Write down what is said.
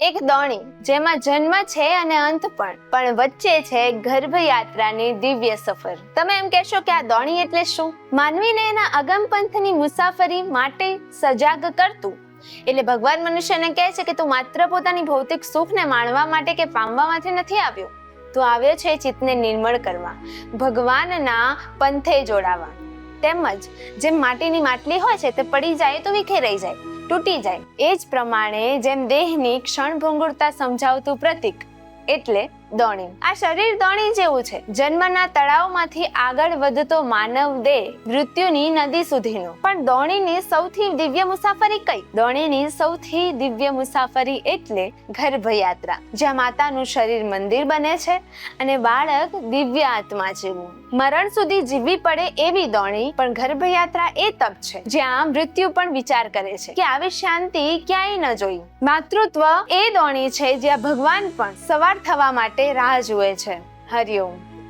એક દોણી, જેમાં જન્મ છે અને અંત પણ પણ વચ્ચે છે ગર્ભયાત્રાની દિવ્ય સફર. તમે એમ કહેશો કે આ દોણી એટલે શું? માનવીને એના અગમ પંથની મુસાફરી માટે સજાગ કરતું. એટલે ભગવાન મનુષ્યને કહે છે કે તું માત્ર પોતાની ભૌતિક સુખને માણવા માટે કે પામવા માટે નથી આવ્યો. તું આવ્યો છે ચિત્તને નિર્મળ કરવા. ભગવાનના પંથે જોડાવા. તેમજ, જેમ માટીની માટલી હોય છે તે પડી જાય તો વિખેરાઈ જાય. તૂટી જાય એ જ પ્રમાણે જેમ દેહની ક્ષણભંગુરતા સમજાવતું પ્રતીક એટલે દોણી. આ શરીર દોણી જેવું છે. જન્મના તળાવમાંથી આગળ વધતો માનવ દેહ મૃત્યુની નદી સુધીનો. પણ દોણીની સૌથી દિવ્ય મુસાફરી કઈ? દોણીની સૌથી દિવ્ય મુસાફરી એટલે ગર્ભયાત્રા, જ્યાં માતાનું શરીર મંદિર બને છે અને બાળક દિવ્ય આત્મા જેવું. મરણ સુધી જીવવી પડે એવી દોણી, પણ ગર્ભયાત્રા એ તપ છે, જ્યાં મૃત્યુ પણ વિચાર કરે છે કે આવી શાંતિ ક્યાંય ન જોઈ માતૃત્વ એ દોણી છે જ્યાં ભગવાન પણ સવાર થવા માટે રાહ જુએ છે. હરિઓમ